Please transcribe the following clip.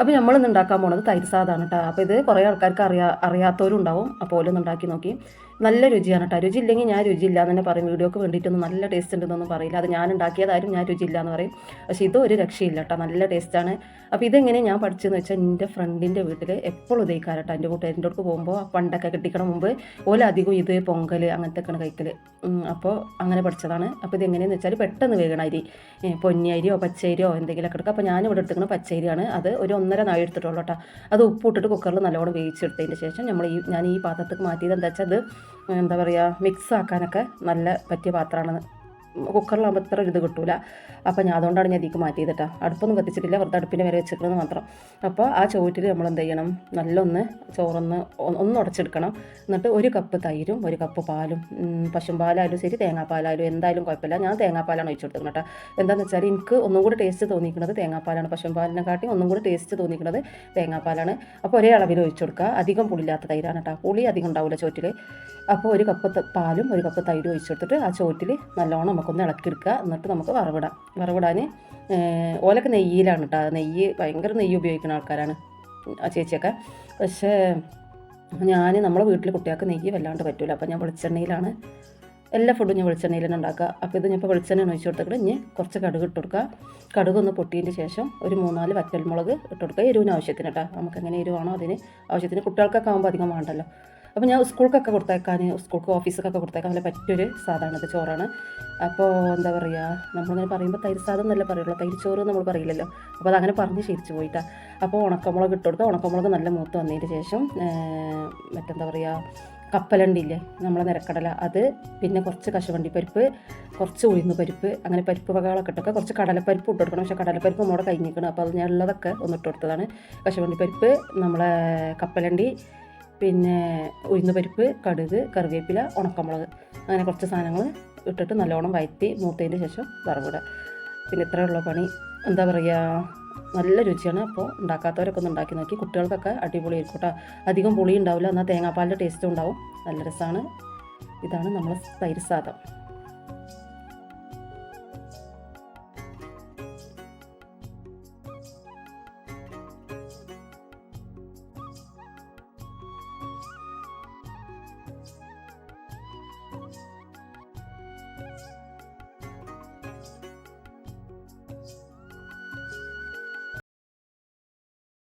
അപ്പോൾ നമ്മളിന്ന് ഉണ്ടാക്കാൻ പോണത് തൈര് സാധാണ് കേട്ടോ അപ്പോൾ ഇത് കുറേ ആൾക്കാർക്ക് അറിയാ അറിയാത്തവരും ഉണ്ടാവും. അപ്പോൾ ഓരോന്ന് ഉണ്ടാക്കി നോക്കി. നല്ല രുചിയാണ് കേട്ടോ രുചി ഇല്ലെങ്കിൽ ഞാൻ രുചിയില്ല എന്ന് തന്നെ പറയും. വീഡിയോക്ക് വേണ്ടിയിട്ടൊന്നും നല്ല ടേസ്റ്റ് ഉണ്ടെന്നൊന്നും പറയില്ല. അത് ഞാൻ ഉണ്ടാക്കിയതായാലും ഞാൻ രുചിയില്ല എന്ന് പറയും. പക്ഷേ ഇത് ഒരു രക്ഷയില്ല കേട്ടോ നല്ല ടേസ്റ്റാണ് അപ്പോൾ ഇതെങ്ങനെ ഞാൻ പഠിച്ചതെന്ന് വെച്ചാൽ എന്റെ ഫ്രണ്ടിന്റെ വീട്ടിൽ എപ്പോഴും ഉദയിക്കാറ് കേട്ടോ എന്റെ കൂട്ടുകാരിന്റെ അടുത്ത് പോകുമ്പോൾ പണ്ടൊക്കെ കിട്ടിക്കണ മുമ്പ് ഓല അധികം ഇത് പൊങ്കൽ അങ്ങനത്തെ ഒക്കെയാണ് കഴിക്കൽ അപ്പോൾ അങ്ങനെ പഠിച്ചതാണ്. അപ്പോൾ ഇത് എങ്ങനെയെന്ന് വെച്ചാൽ പെട്ടെന്ന് വേഗണ അരി. പൊന്നിയരിയോ പച്ചരിയോ എന്തെങ്കിലുമൊക്കെ എടുക്കുക അപ്പോൾ ഞാനിവിടെ എടുത്തിരിക്കുന്നത് പച്ചരിയാണ്. അത് ഒരു ഒന്നര നാഴി എടുത്തിട്ടുള്ളൂ കേട്ടോ. അത് ഉപ്പിട്ടിട്ട് കുക്കറിൽ നല്ലോണം വേവിച്ചെടുത്തതിന് ശേഷം നമ്മൾ ഈ ഞാൻ ഈ പാത്രത്തേക്ക് മാറ്റിയത് എന്താ വെച്ചാൽ അത് എന്താ പറയുക മിക്സ് ആക്കാനൊക്കെ നല്ല പറ്റിയ പാത്രമാണ് കുക്കറിലാകുമ്പോൾ ഇത്ര ഇത് കിട്ടൂല. അപ്പോൾ ഞാൻ അതുകൊണ്ടാണ് ഞാൻ ഇതിക്ക് മാറ്റി ചെയ്തിട്ടാ. അടുപ്പൊന്നും കത്തിച്ചിട്ടില്ല വെറുതെ അടുപ്പിന്റെ വരെ വെച്ചിരിക്കുന്നത് മാത്രം. അപ്പോൾ ആ ചുവറ്റിൽ നമ്മൾ എന്ത് ചെയ്യണം? നല്ലൊന്ന് ചോറൊന്ന് ഒന്ന് ഉടച്ചെടുക്കണം. എന്നിട്ട് ഒരു കപ്പ് തൈരും ഒരു കപ്പ് പാലും പശുമ്പാലായാലും ശരി തേങ്ങാപ്പാലായാലും എന്തായാലും കുഴപ്പമില്ല. ഞാൻ തേങ്ങാപ്പാലാണ് ഒഴിച്ചു കൊടുക്കുന്നത് കേട്ടോ. എന്താണെന്ന് വെച്ചാൽ എനിക്ക് ഒന്നും കൂടി ടേസ്റ്റ് തോന്നിക്കുന്നത് തേങ്ങാപ്പാലാണ്. പശുമ്പാലിനെക്കാട്ടി ഒന്നും കൂടി ടേസ്റ്റ് തോന്നിക്കുന്നത് തേങ്ങാപ്പാലാണ്. അപ്പോൾ ഒരേ അളവിൽ ഒഴിച്ചു കൊടുക്കുക. അധികം പുളിയില്ലാത്ത തൈരാണ് കേട്ടോ. പുളി അധികം ഉണ്ടാവില്ല ചോറ്റിൽ അപ്പോൾ ഒരു കപ്പ് പാലും ഒരു കപ്പ് തൈരും ഒഴിച്ചു കൊടുത്തിട്ട് ആ ചോറ്റിൽ നല്ലോണം നമുക്കൊന്ന് ഇളക്കിയെടുക്കുക. എന്നിട്ട് നമുക്ക് വറവിടാം. വറവിടാൻ ഓലൊക്കെ നെയ്യിലാണ് കേട്ടോ നെയ്യ് ഭയങ്കര നെയ്യ് ഉപയോഗിക്കുന്ന ആൾക്കാരാണ് ആ ചേച്ചിയൊക്കെ. പക്ഷേ ഞാൻ നമ്മളെ വീട്ടിൽ കുട്ടികൾക്ക് നെയ്യ് വല്ലാണ്ട് പറ്റൂല. അപ്പോൾ ഞാൻ വെളിച്ചെണ്ണയിലാണ് എല്ലാ ഫുഡും ഞാൻ വെളിച്ചെണ്ണയിൽ തന്നെ ഉണ്ടാക്കുക. അപ്പോൾ ഇത് ഞാൻ ഇപ്പോൾ വെളിച്ചെണ്ണ ഒഴിച്ച് കൊടുത്തിട്ട് ഇനി കുറച്ച് കടുക് ഇട്ട് കൊടുക്കുക. കടുക് ഒന്ന് പൊട്ടിയതിന് ശേഷം ഒരു മൂന്നാൽ വറ്റൽമുളക് ഇട്ട് കൊടുക്കുക. എരിവിന് ആവശ്യത്തിന് കേട്ടോ നമുക്ക് എങ്ങനെ എരിവാണോ അതിന് ആവശ്യത്തിന് കുട്ടികൾക്കൊക്കെ ആകുമ്പോൾ അധികം വേണ്ടല്ലോ. അപ്പോൾ ഞാൻ സ്കൂൾക്കൊക്കെ കൊടുത്തേക്കാൻ സ്കൂൾക്ക് ഓഫീസിലൊക്കെ കൊടുത്തേക്കാൻ നല്ല പറ്റിയൊരു സാധാരണ ചോറാണ്. അപ്പോൾ എന്താ പറയുക നമ്മളിങ്ങനെ പറയുമ്പോൾ തൈര് സാധനം എന്നല്ലേ പറയുള്ളൂ. തൈര് ചോറ് നമ്മൾ പറയില്ലല്ലോ. അപ്പോൾ അതങ്ങനെ പറഞ്ഞ് ശീലിച്ചു പോയിട്ടാണ് അപ്പോൾ ഉണക്കമുളക് ഇട്ട് കൊടുത്ത് ഉണക്കമുളക് നല്ല മൂത്ത് വന്നതിന് ശേഷം മറ്റെന്താ പറയുക കപ്പലണ്ടില്ലേ നമ്മളെ നിരക്കടല അത് പിന്നെ കുറച്ച് കശുവണ്ടി പരിപ്പ് കുറച്ച് ഉഴുന്ന് പരിപ്പ് അങ്ങനെ പരിപ്പ് വകകളൊക്കെ ഇട്ടൊക്കെ കുറച്ച് കടലപ്പരിപ്പ് ഇട്ട് കൊടുക്കണം. പക്ഷേ കടലപ്പരിപ്പ് നമ്മുടെ കഴിഞ്ഞിരിക്കണം. അപ്പോൾ അത് ഞാൻ ഉള്ളതൊക്കെ ഒന്ന് ഇട്ട് കൊടുത്തതാണ്. കശുവണ്ടി പരിപ്പ് നമ്മളെ കപ്പലണ്ടി പിന്നെ ഉഴുന്ന് പരിപ്പ് കടുക് കറിവേപ്പില ഉണക്കമുളക് അങ്ങനെ കുറച്ച് സാധനങ്ങൾ ഇട്ടിട്ട് നല്ലോണം വയറ്റി മൂത്തതിന് ശേഷം വറവിടുക. പിന്നെ ഇത്രയുള്ള പണി. എന്താ പറയുക? നല്ല രുചിയാണ്. അപ്പോൾ ഉണ്ടാക്കാത്തവരൊക്കെ ഒന്ന് ഉണ്ടാക്കി നോക്കി. കുട്ടികൾക്കൊക്കെ അടിപൊളിയായിരിക്കും കേട്ടോ. അധികം പുളി ഉണ്ടാവില്ല എന്നാൽ തേങ്ങാപ്പാലിന്റെ ടേസ്റ്റും ഉണ്ടാവും. നല്ല രസമാണ്. ഇതാണ് നമ്മളെ തൈര് സാദം